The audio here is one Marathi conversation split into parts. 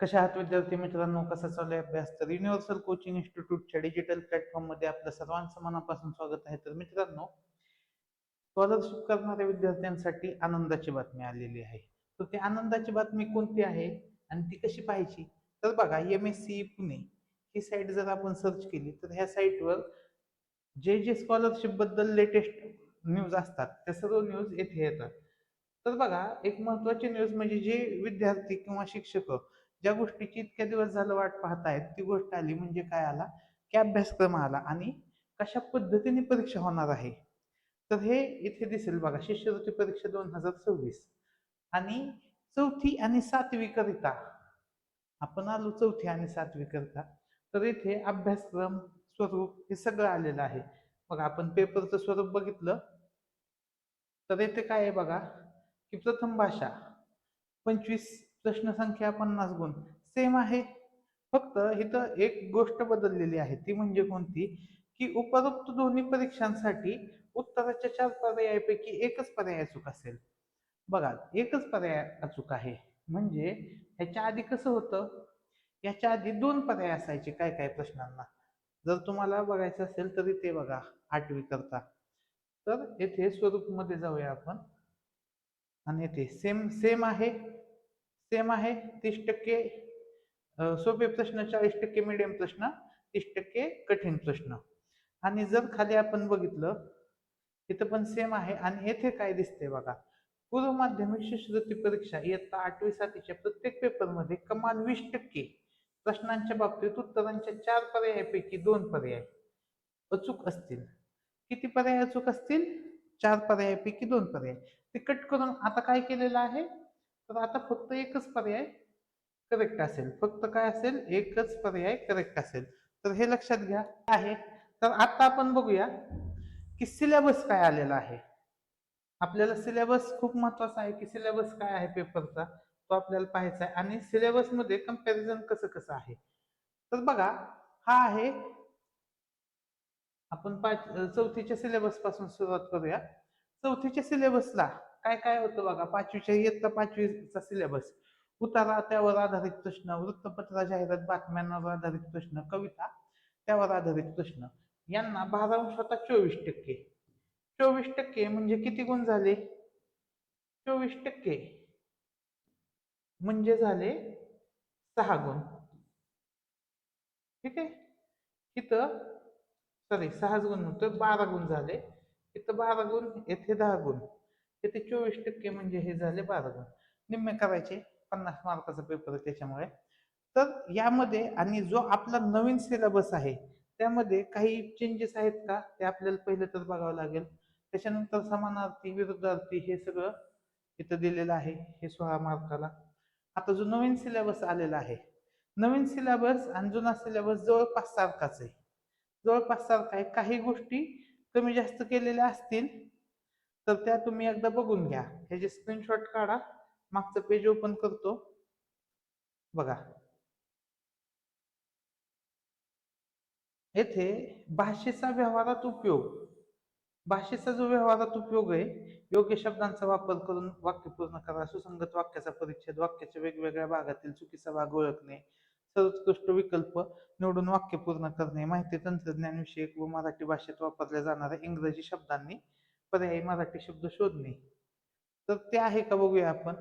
कशा आहात विद्यार्थी मित्रांनो? कसा चालू आहे अभ्यास? तर युनिव्हर्सल कोचिंग इन्स्टिट्यूटच्या डिजिटल प्लॅटफॉर्ममध्ये आपलं सर्वांचं मनापासून स्वागत आहे. तर मित्रांनो स्कॉलरशिप करणाऱ्या विद्यार्थ्यांसाठी आनंदाची बातमी आलेली आहे. तर ती आनंदाची बातमी कोणती आहे आणि ती कशी पाहायची? तर बघा एम एस सी पुणे ही साईट जर आपण सर्च केली तर ह्या साईटवर जे जे स्कॉलरशिपबद्दल लेटेस्ट न्यूज असतात त्या सर्व न्यूज येथे येतात. तर बघा एक महत्वाची न्यूज म्हणजे जे विद्यार्थी किंवा शिक्षक ज्या गोष्टीची इतक्या दिवस झालं वाट पाहतायत ती गोष्ट आली म्हणजे काय आला? की अभ्यासक्रम आला आणि कशा पद्धतीने परीक्षा होणार आहे? तर हे इथे दिसेल बघा शिष्यवृत्ती परीक्षा दोन हजार सव्वीस. आणि चौथी आणि सातवी करिता आपण आलो चौथी आणि सातवी करिता तर इथे अभ्यासक्रम स्वरूप हे सगळं आलेलं आहे. बघा आपण पेपरचं स्वरूप बघितलं. तर इथे काय आहे बघा की प्रथम भाषा पंचवीस प्रश्न संख्या पन्नास गुण. सेम आहे. फक्त इथं एक गोष्ट बदललेली आहे. ती म्हणजे कोणती? की उपरोक्त दोन्ही परीक्षांसाठी उत्तराच्या चार पर्यायापैकी एकच पर्याय अचूक असेल. बघा एकच पर्याय अचूक आहे. म्हणजे ह्याच्या आधी कसं होतं? याच्या आधी दोन पर्याय असायचे काय काय प्रश्नांना. जर तुम्हाला बघायचं असेल तरी ते बघा आठवी करता. तर येथे स्वरूपमध्ये जाऊया आपण. आणि येथे सेम सेम आहे. सेम आहे तीस टक्के सोपे प्रश्न चाळीस टक्के मिडियम प्रश्न तीस टक्के कठीण प्रश्न. आणि जर खाली आपण बघितलं इथं पण सेम आहे आणि येथे काय दिसते बघा. पूर्व माध्यमिक शिष्यवृत्ती परीक्षा इयत्ता आठवी साठीच्या प्रत्येक पेपरमध्ये कमाल वीस टक्के. प्रश्नांच्या बाबतीत उत्तरांच्या चार पर्यायापैकी दोन पर्याय अचूक असतील. किती पर्याय अचूक असतील? चार पर्यायापैकी दोन पर्याय. ते कट करून आता काय केलेलं आहे? तर आता फक्त एकच पर्याय करेक्ट असेल. फक्त काय असेल? एकच पर्याय करेक्ट असेल. तर हे लक्षात घ्या. आहे. तर आता आपण बघूया की सिलेबस काय आलेला आहे. आपल्याला सिलेबस खूप महत्त्वाचा आहे की सिलेबस काय आहे पेपरचा तो आपल्याला पाहायचा आहे. आणि सिलेबसमध्ये कंपॅरिझन कसं कसं आहे? तर बघा हा आहे. आपण पाच चौथीच्या सिलेबसपासून सुरुवात करूया. चौथीच्या सिलेबसला काय काय होतं बघा पाचवीच्या इयत्ता पाचवीचा सिलेबस उतारा त्यावर आधारित प्रश्न वृत्तपत्र जाहिरात बातम्यांवर आधारित प्रश्न कविता त्यावर आधारित प्रश्न. यांना बारा स्वतः चोवीस टक्के. चोवीस टक्के म्हणजे किती गुण झाले? चोवीस टक्के. म्हणजे झाले सहा गुण. ठीक आहे? इथं सॉरी सहाच गुण नव्हतं बारा गुण झाले. इथं बारा गुण येथे दहा गुण. येथे चोवीस टक्के म्हणजे हे झाले बारा गुण निम्मे करायचे पन्नास मार्काचा पेपर त्याच्यामुळे. तर यामध्ये आणि जो आपला नवीन सिलेबस आहे त्यामध्ये काही चेंजेस आहेत का? ते आपल्याला पहिलं तर बघावं लागेल. त्याच्यानंतर समानार्थी विरुद्धार्थी हे सगळं इथं दिलेलं आहे हे सोळा मार्काला. आता जो नवीन सिलेबस आलेला आहे नवीन सिलेबस आणि जुना सिलेबस जवळपास सारखाच आहे. जवळपास सारखा आहे. काही गोष्टी कमी जास्त केलेल्या असतील तर त्या तुम्ही एकदा बघून घ्या. ह्याचे स्क्रीनशॉट काढा मागचं पेज ओपन करतो. बघा. येथे भाषेचा व्यवहारात उपयोग. भाषेचा जो व्यवहारात उपयोग आहे योग्य शब्दांचा वापर करून वाक्य पूर्ण करा सुसंगत वाक्याचा परिच्छेद वाक्याच्या वेगवेगळ्या भागातील चुकीचा भाग ओळखणे सर्वोत्कृष्ट विकल्प निवडून वाक्य पूर्ण करणे माहिती तंत्रज्ञान विषयक व मराठी भाषेत वापरल्या जाणाऱ्या इंग्रजी शब्दांनी पर्यायी मराठी शब्द शोधणे. तर ते आहे का बघूया आपण?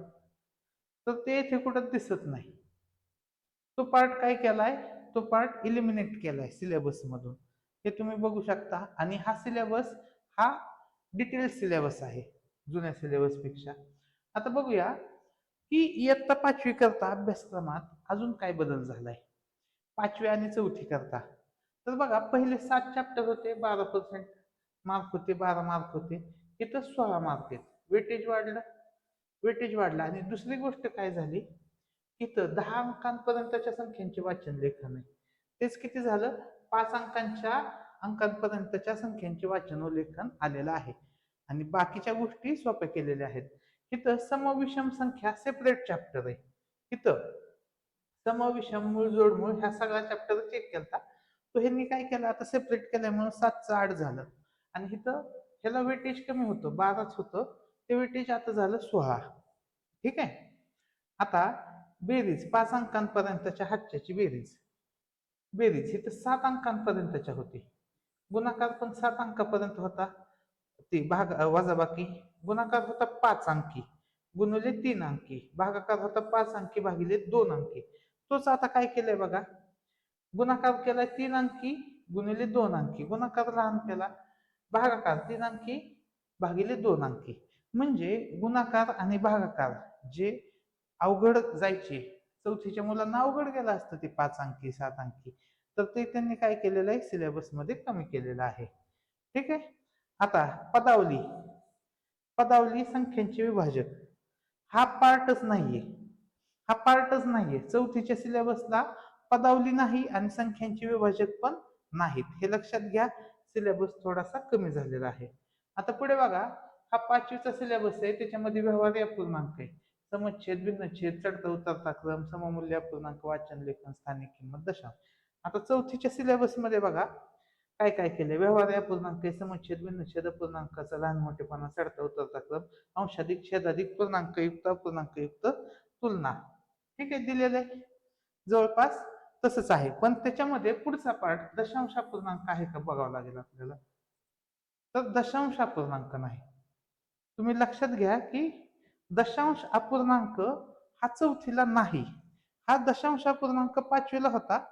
तर ते इथे कुठं दिसत नाही. तो पार्ट काय केलाय? तो पार्ट इलिमिनेट केलाय सिलेबस मधून. हे तुम्ही बघू शकता. आणि हा सिलेबस हा डिटेल सिलेबस आहे जुन्या सिलेबसपेक्षा. आता बघूया की इयत्ता पाचवी करता अभ्यासक्रमात अजून काय बदल झालाय? पाचवी आणि चौथी करता. तर बघा पहिले सात चॅप्टर होते बारा पर्सेंट मार्क होते बारा मार्क होते इथं सोळा मार्क आहेत वेटेज वाढलं. वेटेज वाढलं. आणि दुसरी गोष्ट काय झाली? इथं दहा अंकांपर्यंतच्या संख्यांचे वाचन लेखन आहे. तेच किती झालं? पाच अंकांच्या अंकांपर्यंतच्या संख्यांचे वाचन व लेखन आलेलं आहे. आणि बाकीच्या गोष्टी सोप्या केलेल्या आहेत. इथं समविषम संख्या सेपरेट चॅप्टर आहे. इथं समविषम मूळ जोडमूळ ह्या सगळ्या चॅप्टर चेक केला तो ह्यांनी काय केलं? आता सेपरेट केल्यामुळे सातचं आठ झालं. आणि इथं ह्याला वेटेज कमी होतं बाराच होतं. ते वेटेज आता झालं सोळा. ठीक आहे? आता बेरीज पाच अंकांपर्यंतच्या हातच्याची बेरीज. बेरीज ही तर सात अंकांपर्यंतच्या होती. गुणाकार पण सात अंकापर्यंत होता. ती भाग वजाबाकी. गुणाकार होता पाच अंकी. गुणले तीन अंकी. भागाकार होता पाच अंकी भागिले दोन अंकी. तोच आता काय केलंय बघा? गुणाकार केलाय तीन अंकी गुणिले दोन अंकी. गुणाकार लहान केला. भागाकार तीन अंकी भागिले दोन अंकी. म्हणजे गुणाकार आणि भागाकार जे अवघड जायचे चौथीच्या मुलांना अवघड गेलं असतं ते पाच अंकी सात अंकी. तर ते त्यांनी काय केलेलं आहे? सिलेबसमध्ये कमी केलेलं आहे. ठीक आहे? आता पदावली. पदावली संख्यांचे विभाजक. हा पार्टच नाहीये. हा पार्टच नाहीये. चौथीच्या सिलेबसला पदावली नाही आणि संख्यांचे विभाजक पण नाहीत. हे लक्षात घ्या. सिलेबस थोडासा कमी झालेला आहे. आता पुढे बघा हा पाचवीचा सिलेबस आहे त्याच्यामध्ये व्यवहार अपूर्णांक आहे. समच्छेद भिन्नच्छेद चढता उतरता क्रम सममूल्य अपूर्णांक वाचन लेखन स्थानिक किंमत दशा आता चौथीच्या सिलेबसमध्ये बघा काय काय केले व्यवहार अपूर्णांक आहे समच्छेद भिन्नच्छेद अपूर्णांकाचा लहान मोठेपणा चढता उतरता क्रम अंशाधिक छेदाधिक पूर्णांक युक्त पूर्णांक युक्त तुलना. ठीक आहे दिलेलं आहे. जवळपास तसंच आहे. पण त्याच्यामध्ये पुढचा पार्ट दशांश अपूर्णांक आहे का बघावं लागेल आपल्याला? तर दशांश अपूर्णांक नाही. तुम्ही लक्षात घ्या की दशांश अपूर्णांक हा चौथीला नाही. हा दशांश अपूर्णांक पाचवीला होता.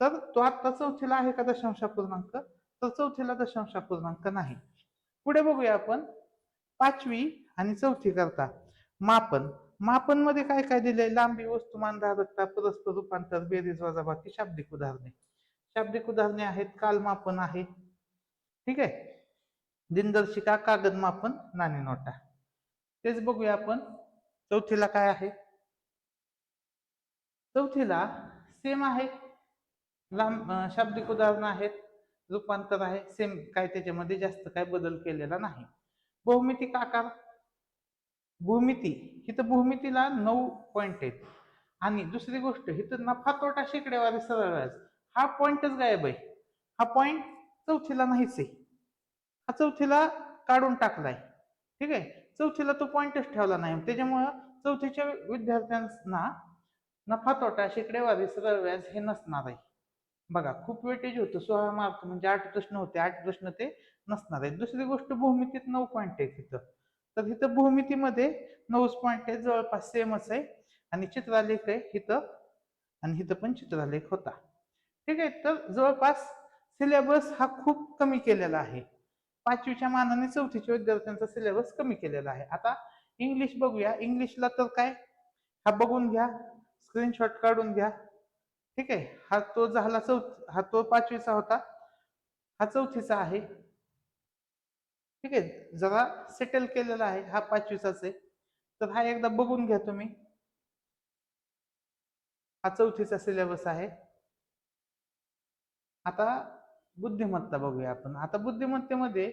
तर तो आता चौथीला आहे का दशांश अपूर्णांक तर चौथीला दशांश अपूर्णांक नाही. पुढे बघूया आपण. पाचवी आणि चौथी करता. मापन. मापनमध्ये काय काय दिलंय? लांबी वस्तुमान धारकता परस्पर रूपांतर बेरीज वजाबाकी शाब्दिक उदाहरणे. शाब्दिक उदाहरणे आहेत काल मापन आहे. ठीक आहे? दिनदर्शिका कागद मापन नाणे नोटा. तेच बघूया आपण. चौथीला काय आहे? चौथीला सेम आहे. लांब शाब्दिक उदाहरणं आहेत. रूपांतर आहे. सेम काय त्याच्यामध्ये? जास्त काय बदल केलेला नाही. बहुमितिक आकार. भूमिती इथं भूमितीला नऊ पॉईंट आहेत. आणि दुसरी गोष्ट इथं नफा तोटा शेकडेवारी सरळ व्याज हा पॉईंटच गायब आहे. हा पॉईंट चौथीला नाहीच आहे. हा चौथीला काढून टाकलाय. ठीक आहे? चौथीला तो पॉईंटच ठेवला नाही. त्याच्यामुळं चौथीच्या विद्यार्थ्यांना नफा तोटा शेकडेवारी सरळ व्याज हे नसणार आहे. बघा खूप वेटेज होतं. सोळा मार्क म्हणजे आठ प्रश्न होते. आठ प्रश्न ते नसणार आहेत दुसरी गोष्ट भूमितीत नऊ पॉईंट आहेत इथं. तर इथं भूमितीमध्ये नऊच पॉईंट आहे जवळपास सेमच आहे. आणि चित्रालेख आहे इथं आणि इथं पण चित्रालेख होता. ठीक आहे तर जवळपास सिलेबस हा खूप कमी केलेला आहे. पाचवीच्या मानाने चौथीच्या विद्यार्थ्यांचा सिलेबस कमी केलेला आहे. आता इंग्लिश बघूया. इंग्लिशला तर काय? हा बघून घ्या. स्क्रीनशॉट काढून घ्या. ठीक आहे हा तो झाला चौथ हा तो पाचवीचा होता. हा चौथीचा आहे. ठीक आहे? जरा सेटल केलेला आहे. हा पाचवीचाच आहे. तर हा एकदा बघून घ्या तुम्ही. हा चौथीचा सिलेबस आहे. आता बुद्धिमत्ता बघूया आपण. आता बुद्धिमत्तेमध्ये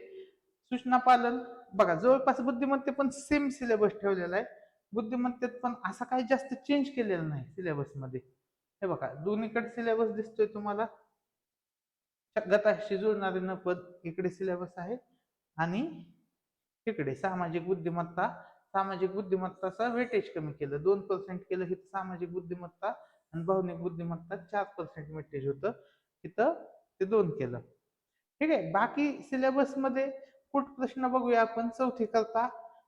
सूचना पालन बघा जवळपास बुद्धिमत्ते पण सेम सिलेबस ठेवलेला आहे. बुद्धिमत्तेत पण असा काही जास्त चेंज केलेला नाही सिलेबसमध्ये हे बघा दोन्हीकडे सिलेबस दिसतोय तुम्हाला. गताशी जुळणारे नपद इकडे सिलेबस आहे. आणि तिकडे सामाजिक बुद्धिमत्ता सामाजिक बुद्धिमत्ताचा वेटेज कमी केलं. दोन पर्सेंट केलं हे सामाजिक बुद्धिमत्ता आणि भावनिक बुद्धिमत्ता चार पर्सेंट वेटेज होतं. तिथं ते दोन केलं. ठीक आहे बाकी सिलेबसमध्ये कुठ प्रश्न बघूया आपण? चौथी करता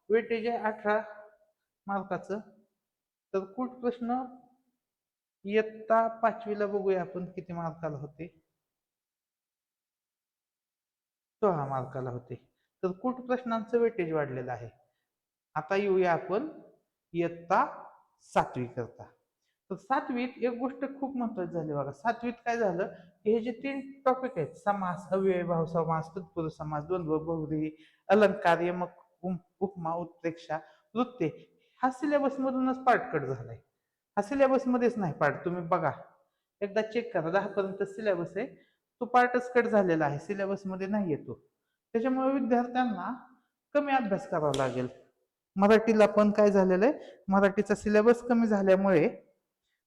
वेटेज आहे अठरा मार्काचं. तर कुठ प्रश्न? इयत्ता पाचवीला बघूया आपण किती मार्काला होते. सोळा मार्काला होते. तर कुठ प्रश्नांचं वेटेज वाढलेलं आहे. आता येऊया आपण इयत्ता सातवी करता. तर सातवीत एक गोष्ट खूप महत्वाची झाली बघा. सातवीत काय झालं? की हे जे तीन टॉपिक आहेत समास अव्ययभाव समास तत्पुरुष समास द्वंद्व बहुरी अलंकार यमक उपमा उत्प्रेक्षा वृत्ते हा सिलेबस मधूनच पार्ट कट झालाय. हा सिलेबस मध्येच नाही पार्ट तुम्ही बघा. एकदा चेक करा. दहा पर्यंत सिलेबस आहे. तो पार्टच कट झालेला आहे. सिलेबसमध्ये नाही येतो त्याच्यामुळे विद्यार्थ्यांना कमी अभ्यास करावा लागेल. मराठीला पण काय झालेलं आहे? मराठीचा सिलेबस कमी झाल्यामुळे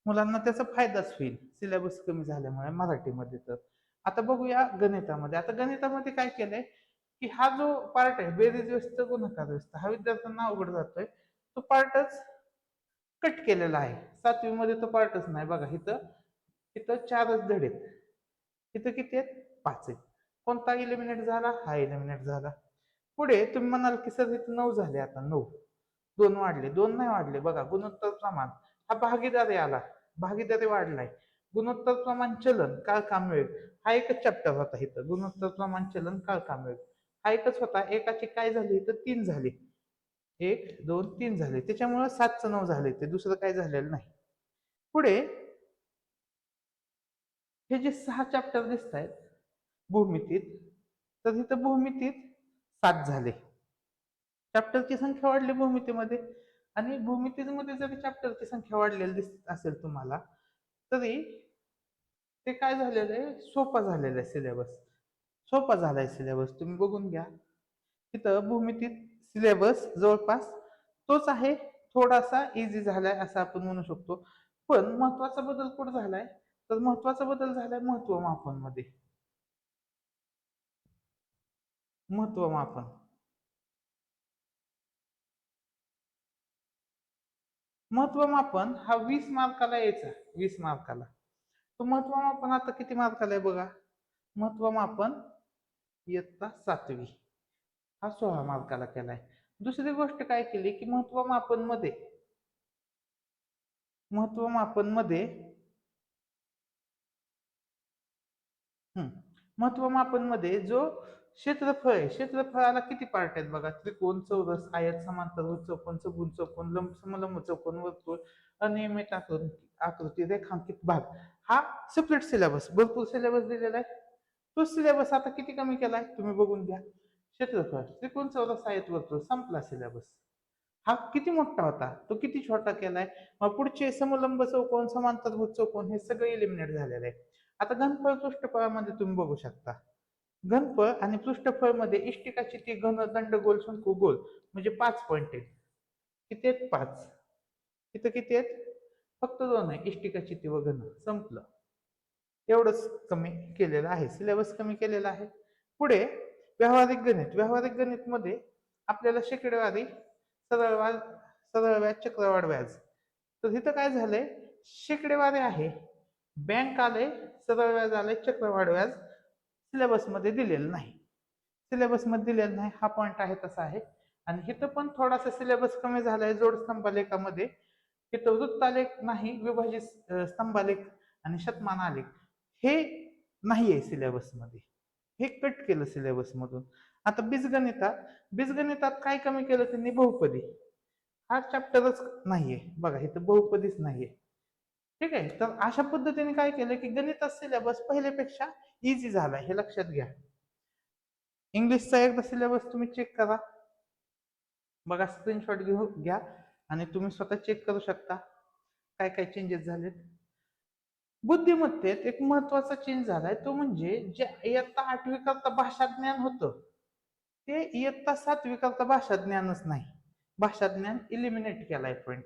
मुलांना त्याचा फायदाच होईल सिलेबस कमी झाल्यामुळे मराठीमध्ये तर. आता बघूया गणितामध्ये. आता गणितामध्ये काय केलंय? की हा जो पार्ट आहे बेरीज व्यस्त गुणाकार व्यस्त हा विद्यार्थ्यांना अवघड जातोय. तो पार्टच कट केलेला आहे. सातवी मध्ये तर पार्टच नाही. बघा इथं इथं चारच धडे आहेत. इथं किती आहेत? पाच आहेत. कोणता इलिमिनेट झाला? हा इलिमिनेट झाला. पुढे तुम्ही म्हणाल की सर इथं नऊ झाले आता नऊ. दोन वाढले दोन नाही वाढले. बघा गुणोत्तर प्रमाण. हा भागीदारी आला. भागीदारी वाढलाय. गुणोत्तर प्रमाण चलन काळ काम वेळ हा एकच चॅप्टर होता इथं. गुणोत्तर प्रमाण चलन काळ काम वेळ हा एकच होता. एकाची काय झाले? तर तीन झाले. एक दोन तीन झाले. त्याच्यामुळे सातचं नऊ झाले ते दुसरं काय झालेलं नाही. पुढे हे जे सहा चॅप्टर दिसत आहेत भूमितीत. तर इथं भूमितीत सात झाले. चॅप्टरची संख्या वाढली भूमितीमध्ये. आणि भूमितीमध्ये जरी चॅप्टरची संख्या वाढलेली दिसत असेल तुम्हाला तरी ते काय झालेलं आहे? सोपा झालेला आहे सिलेबस सोपा झालाय सिलेबस तुम्ही बघून घ्या. तिथं भूमितीत सिलेबस जवळपास तोच आहे. थोडासा इझी झालाय असं आपण म्हणू शकतो. पण महत्त्वाचा बदल कुठं झालाय? तर महत्त्वाचा बदल झालाय महत्त्व महत्वमापन महत्वमापन हा वीस मार्काला यायचा वीस मार्काला. तो महत्वमापन आता किती मार्काला आहे बघा? महत्वमापन इयत्ता सातवी. हा सोळा मार्काला केलाय. दुसरी गोष्ट काय केली की महत्वमापनमध्ये महत्वमापनमध्ये महत्वमापनमध्ये जो क्षेत्रफळ आहे. क्षेत्रफळाला किती पार्ट आहेत बघा? त्रिकोण चौरस आयत समांतर चौकोन चौगुण चौकोन लंब समलंब चौकोन वर्तुळ अनियमित आकृती आकृती रेखांकित भाग. हा सेपरेट सिलेबस भरपूर सिलेबस दिलेला आहे. तो सिलेबस आता किती कमी केलाय? तुम्ही बघून घ्या. क्षेत्रफळ त्रिकोण चौरस आयत वर्तुळ संपला सिलेबस हा किती मोठा होता? तो किती छोटा केलाय? मग पुढचे समलंब चौकोन समांतरभूत चौकोन हे सगळे इलिमिनेट झालेले आहे. आता घनफळ पृष्ठफळामध्ये तुम्ही बघू शकता. घनफळ आणि पृष्ठफळमध्ये इष्टिकाची ती घन दंड गोल शंकू गोल म्हणजे पाच पॉइंट आहेत. किती आहेत? पाच. इथं किती आहेत? फक्त दोन आहे इष्टिकाची ती व घन. संपलं. एवढंच कमी केलेलं आहे. सिलेबस कमी केलेला आहे. पुढे व्यावहारिक गणित. व्यावहारिक गणित मध्ये आपल्याला शेकडेवारी सरळवाद सरळ व्याज चक्रवाढ व्याज. तर इथं काय झालंय? शेकडेवारी आहे. बँक आले सरळ व्याज आले चक्रवाढ व्याज. सिलेबसमध्ये दिलेलं नाही. सिलेबसमध्ये दिलेलं नाही हा पॉईंट आहे तसा आहे. आणि इथं पण थोडासा सिलेबस कमी झालाय जोड स्तंभालेखामध्ये. इथं वृत्तालेख नाही विभाजित स्तंभालेख आणि शतमानालेख हे नाही आहे सिलेबसमध्ये. हे कट केलं सिलेबसमधून. आता बीजगणितात बीजगणितात काय कमी केलं त्यांनी? बहुपदी. हा चॅप्टरच नाहीये. बघा इथं बहुपदीच नाहीये. ठीक आहे? तर अशा पद्धतीने काय केलं की गणितात सिलेबस पहिल्यापेक्षा इझी झाला. हे लक्षात घ्या. इंग्लिशचा एकदा सिलेबस तुम्ही चेक करा. बघा स्क्रीनशॉट घेऊ घ्या आणि तुम्ही स्वतः चेक करू शकता. काय काय चेंजेस झालेत? बुद्धिमत्तेत एक महत्त्वाचा चेंज झालाय. तो म्हणजे जे इयत्ता आठवी करता भाषा ज्ञान होतं ते इयत्ता सातवी करता भाषा ज्ञानच नाही. भाषा ज्ञान इलिमिनेट केलाय पॉइंट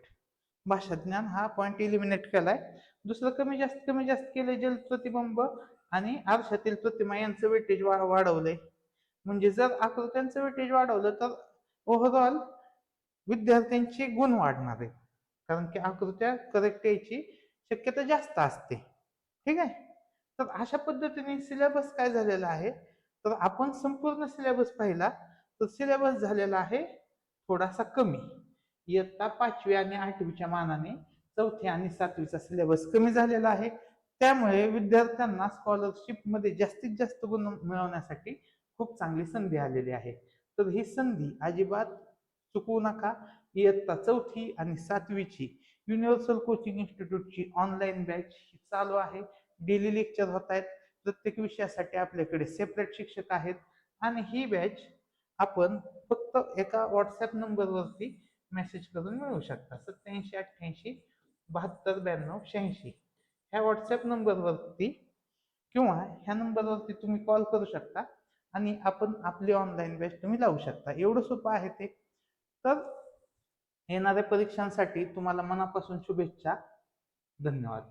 भाषाज्ञान हा पॉईंट इलिमिनेट केलाय. दुसरं कमी जास्त कमी जास्त केलं जल प्रतिबिंब आणि आरशातील प्रतिमा यांचं वेटेज वाढवलंय. म्हणजे जर आकृत्यांचं वेटेज वाढवलं तर ओव्हरऑल विद्यार्थ्यांचे गुण वाढणार आहेत. कारण की आकृत्या करेक्ट यायची शक्यता जास्त असते. ठीक आहे? तर अशा पद्धतीने सिलेबस काय झालेला आहे? तर आपण संपूर्ण सिलेबस पाहिला तर सिलेबस झालेला आहे थोडासा कमी. इयत्ता पाचवी आणि आठवीच्या मानाने चौथी आणि सातवीचा सिलेबस कमी झालेला आहे. त्यामुळे विद्यार्थ्यांना स्कॉलरशिपमध्ये जास्तीत जास्त गुण मिळवण्यासाठी खूप चांगली संधी आलेली आहे. तर ही संधी अजिबात चुकवू नका. इयत्ता चौथी आणि सातवीची युनिव्हर्सल कोचिंग इन्स्टिट्यूटची ऑनलाईन बॅच चालू आहे. डेली लेक्चर होत आहेत. प्रत्येक विषयासाठी आपल्याकडे सेपरेट शिक्षक आहेत. आणि ही बॅच आपण फक्त एका व्हॉट्सअप नंबरवरती मेसेज करून मिळवू शकता सत्याऐंशी अठ्ठ्याऐंशी बहात्तर ब्याण्णव शहाऐंशी. ह्या व्हॉट्सअप नंबरवरती किंवा ह्या नंबरवरती तुम्ही कॉल करू शकता आणि आपण आपली ऑनलाईन बॅच तुम्ही लावू शकता. एवढं सोपं आहे ते. तर येणाऱ्या परीक्षांसाठी तुम्हाला मनापासून शुभेच्छा. धन्यवाद.